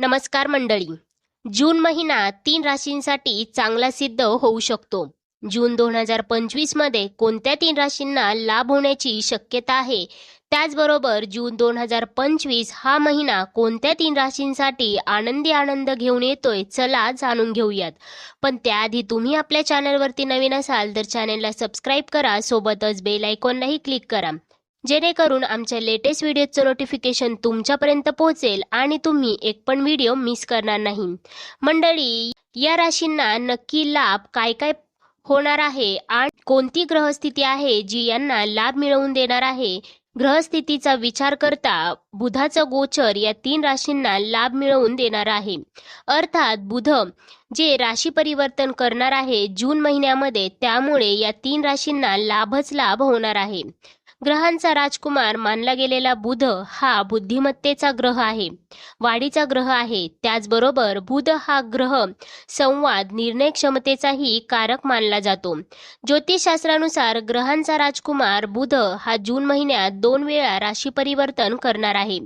नमस्कार मंडळी. जून महिना तीन राशींसाठी चांगला सिद्ध होऊ शकतो. जून दोन हजार पंचवीसमध्ये कोणत्या तीन राशींना लाभ होण्याची शक्यता आहे? त्याचबरोबर जून दोन हजार पंचवीस हा महिना कोणत्या तीन राशींसाठी आनंदी आनंद घेऊन येतोय चला जाणून घेऊयात. पण त्याआधी तुम्ही आपल्या चॅनलवरती नवीन असाल तर चॅनलला सबस्क्राईब करा सोबतच बेल आयकॉनलाही क्लिक करा. जेणेकरून आमच्या लेटेस्ट व्हिडिओचं नोटिफिकेशन तुमच्यापर्यंत पोहोचेल आणि तुम्ही एक पण व्हिडिओ मिस करणार नाही. मंडळी या राशींना नक्की लाभ काय काय होणार आहे आणि कोणती ग्रहस्थिती आहे जी यांना लाभ मिळवून देणार आहे? ग्रहस्थितीचा विचार करता बुधाचं गोचर या तीन राशींना लाभ मिळवून देणार आहे. अर्थात बुध जे राशी परिवर्तन करणार आहे जून महिन्यामध्ये त्यामुळे या तीन राशींना लाभच लाभ होणार आहे. ग्रहांचा राजकुमार मानला गेलेला बुध हा बुद्धिमत्तेचा ग्रह आहे. वाढीचा ग्रह आहे. त्याचबरोबर बुध हा ग्रह संवाद निर्णय क्षमतेचाही कारक मानला जातो. ज्योतिषशास्त्रानुसार ग्रहांचा राजकुमार बुध हा जून महिन्यात दोन वेळा राशी परिवर्तन करणार आहे.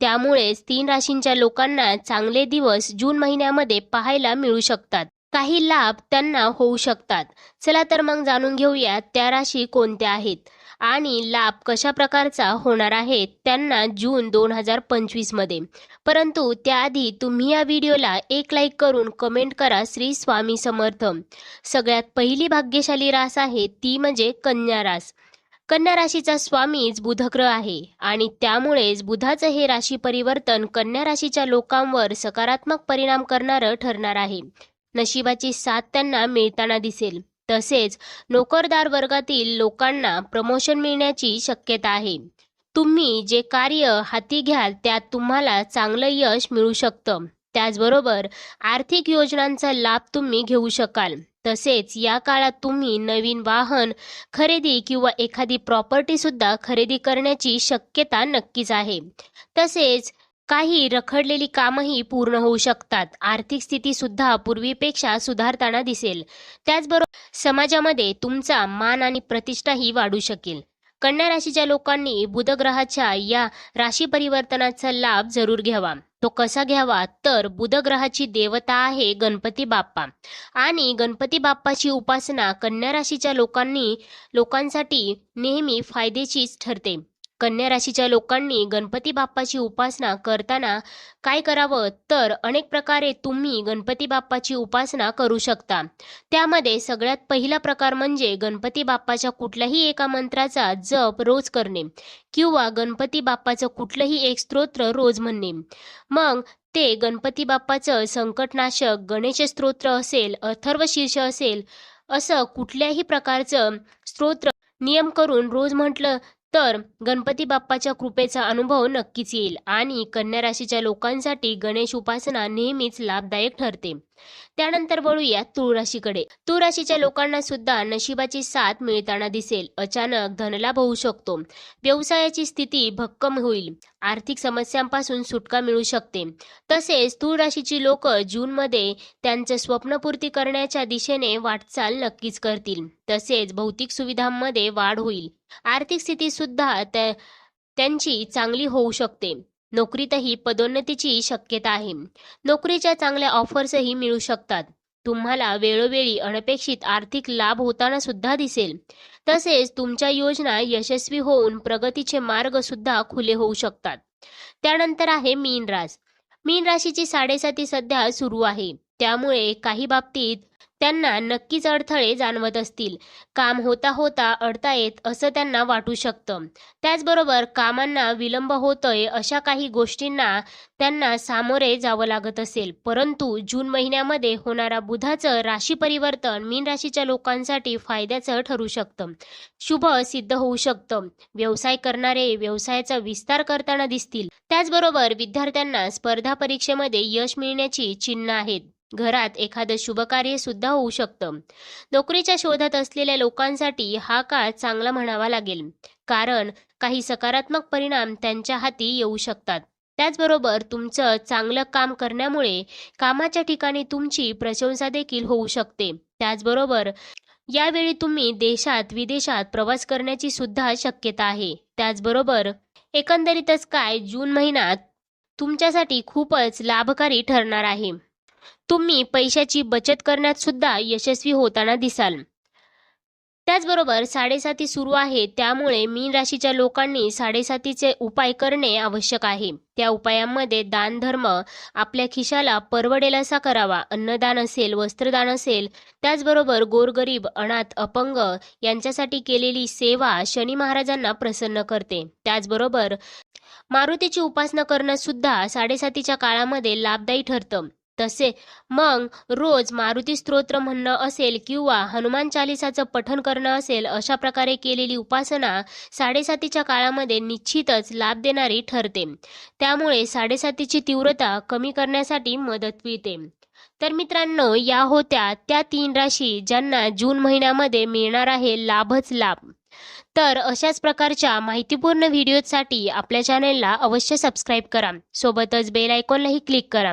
त्यामुळेच तीन राशींच्या लोकांना चांगले दिवस जून महिन्यामध्ये पाहायला मिळू शकतात. काही लाभ त्यांना होऊ शकतात. चला तर मग जाणून घेऊया त्या राशी कोणत्या आहेत. आणि लाभ कशा प्रकारचा होणार आहे त्यांना जून दोन हजार पंचवीसमध्ये परंतु त्याआधी तुम्ही या व्हिडिओला एक लाईक करून कमेंट करा श्री स्वामी समर्थ. सगळ्यात पहिली भाग्यशाली रास आहे ती म्हणजे कन्या रास. कन्या राशीचा स्वामीच बुधग्रह आहे आणि त्यामुळेच बुधाचं हे राशी परिवर्तन कन्या राशीच्या लोकांवर सकारात्मक परिणाम करणारं ठरणार आहे. नशिबाची साथ त्यांना मिळताना दिसेल. तसेच नोकरदार वर्गातील लोकांना प्रमोशन मिळण्याची शक्यता आहे. तुम्ही जे कार्य हाती घ्याल त्यात तुम्हाला चांगलं यश मिळू शकतं. त्याचबरोबर आर्थिक योजनांचा लाभ तुम्ही घेऊ शकाल. तसेच या काळात तुम्ही नवीन वाहन खरेदी किंवा एखादी प्रॉपर्टी सुद्धा खरेदी करण्याची शक्यता नक्कीच आहे. तसेच काही रखडलेली कामही पूर्ण होऊ शकतात. आर्थिक स्थिती सुद्धा पूर्वीपेक्षा सुधारताना दिसेल. त्याचबरोबर समाजामध्ये तुमचा मान आणि प्रतिष्ठाही वाढू शकेल. कन्या राशीच्या लोकांनी बुधग्रहाच्या या राशी परिवर्तनाचा लाभ जरूर घ्यावा. तो कसा घ्यावा? तर बुधग्रहाची देवता आहे गणपती बाप्पा. आणि गणपती बाप्पाची उपासना कन्या राशीच्या लोकांनी लोकांसाठी नेहमी फायदेचीच ठरते. कन्या राशीच्या लोकांनी गणपती बाप्पाची उपासना करताना काय करावं? तर अनेक प्रकारे तुम्ही गणपती बाप्पाची उपासना करू शकता. त्यामध्ये सगळ्यात पहिला प्रकार म्हणजे गणपती बाप्पाच्या कुठल्याही एका मंत्राचा जप रोज करणे किंवा गणपती बाप्पाचं कुठलंही एक स्तोत्र रोज म्हणणे. मग ते गणपती बाप्पाचं संकटनाशक गणेश स्तोत्र असेल अथर्व शीर्ष असेल असं कुठल्याही प्रकारचं स्तोत्र नियम करून रोज म्हटलं तर गणपती बाप्पाच्या कृपेचा अनुभव नक्कीच येईल आणि कन्या राशीच्या लोकांसाठी गणेश उपासना नेहमीच लाभदायक ठरते. त्यानंतर वळूया तूळ राशीकडे तूळ राशीच्या लोकांना सुद्धा नशिबाची साथ मिळताना दिसेल. अचानक धनलाभ होऊ शकतो. व्यवसायाची स्थिती भक्कम होईल. आर्थिक समस्यांपासून सुटका मिळू शकते. तसेच तूळ राशीची लोक जूनमध्ये त्यांचं स्वप्नपूर्ती करण्याच्या दिशेने वाटचाल नक्कीच करतील. तसेच भौतिक सुविधांमध्ये वाढ होईल. आर्थिक स्थिती सुद्धा त्यांची चांगली होऊ शकते. नोकरीतही पदोन्नतीची शक्यता आहे. नोकरीच्या चांगल्या ऑफर्सही मिळू शकतात. तुम्हाला वेळोवेळी अनपेक्षित आर्थिक लाभ होताना सुद्धा दिसेल. तसेच तुमच्या योजना यशस्वी होऊन प्रगतीचे मार्ग सुद्धा खुले होऊ शकतात. त्यानंतर आहे मीन रास मीन राशीची साडेसाती सध्या सुरू आहे. त्यामुळे काही बाबतीत त्यांना नक्कीच अडथळे जाणवत असतील. काम होता होता अडता येत असं त्यांना वाटू शकतं. त्याचबरोबर कामांना विलंब होतोय अशा काही गोष्टींना त्यांना सामोरे जावं लागत असेल. परंतु जून महिन्यामध्ये होणारा बुधाचं राशी परिवर्तन मीन राशीच्या लोकांसाठी फायद्याचं ठरू शकतं. शुभ सिद्ध होऊ शकतं. व्यवसाय करणारे व्यवसायाचा विस्तार करताना दिसतील. त्याचबरोबर विद्यार्थ्यांना स्पर्धा परीक्षेमध्ये यश मिळण्याची चिन्ह आहेत. घरात एखादं शुभकार्य सुद्धा होऊ शकतं. नोकरीच्या शोधात असलेल्या लोकांसाठी हा काळ चांगला म्हणावा लागेल. कारण काही सकारात्मक परिणाम त्यांच्या हाती येऊ शकतात. त्याचबरोबर तुमचं चांगलं काम करण्यामुळे कामाच्या ठिकाणी तुमची प्रशंसा देखील होऊ शकते. त्याचबरोबर यावेळी तुम्ही देशात विदेशात प्रवास करण्याची सुद्धा शक्यता आहे. त्याचबरोबर एकंदरीतच काय जून महिन्यात तुमच्यासाठी खूपच लाभकारी ठरणार आहे. तुम्ही पैशाची बचत करण्यात सुद्धा यशस्वी होताना दिसाल. त्याचबरोबर साडेसाती सुरू आहे त्यामुळे मीन राशीच्या लोकांनी साडेसातीचे उपाय करणे आवश्यक आहे. त्या उपायांमध्ये दानधर्म आपल्या खिशाला परवडेल असा करावा. अन्नदान असेल वस्त्रदान असेल त्याचबरोबर गोरगरीब अनाथ अपंग यांच्यासाठी केलेली सेवा शनी महाराजांना प्रसन्न करते. त्याचबरोबर मारुतीची उपासना करणं सुद्धा साडेसातीच्या काळामध्ये लाभदायी ठरतं. तसे. मग रोज मारुती स्तोत्र म्हणणं असेल किंवा हनुमान चालिसाचं पठण करणं असेल अशा प्रकारे केलेली उपासना साडेसातीच्या काळामध्ये निश्चितच लाभ देणारी ठरते. त्यामुळे साडेसातीची तीव्रता कमी करण्यासाठी मदत मिळते. तर मित्रांनो या होत्या त्या तीन राशी ज्यांना जून महिन्यामध्ये मिळणार आहे लाभच लाभ. तर अशाच प्रकारच्या माहितीपूर्ण व्हिडिओसाठी आपल्या चॅनेलला अवश्य सबस्क्राईब करा. सोबतच बेल आयकॉनलाही क्लिक करा.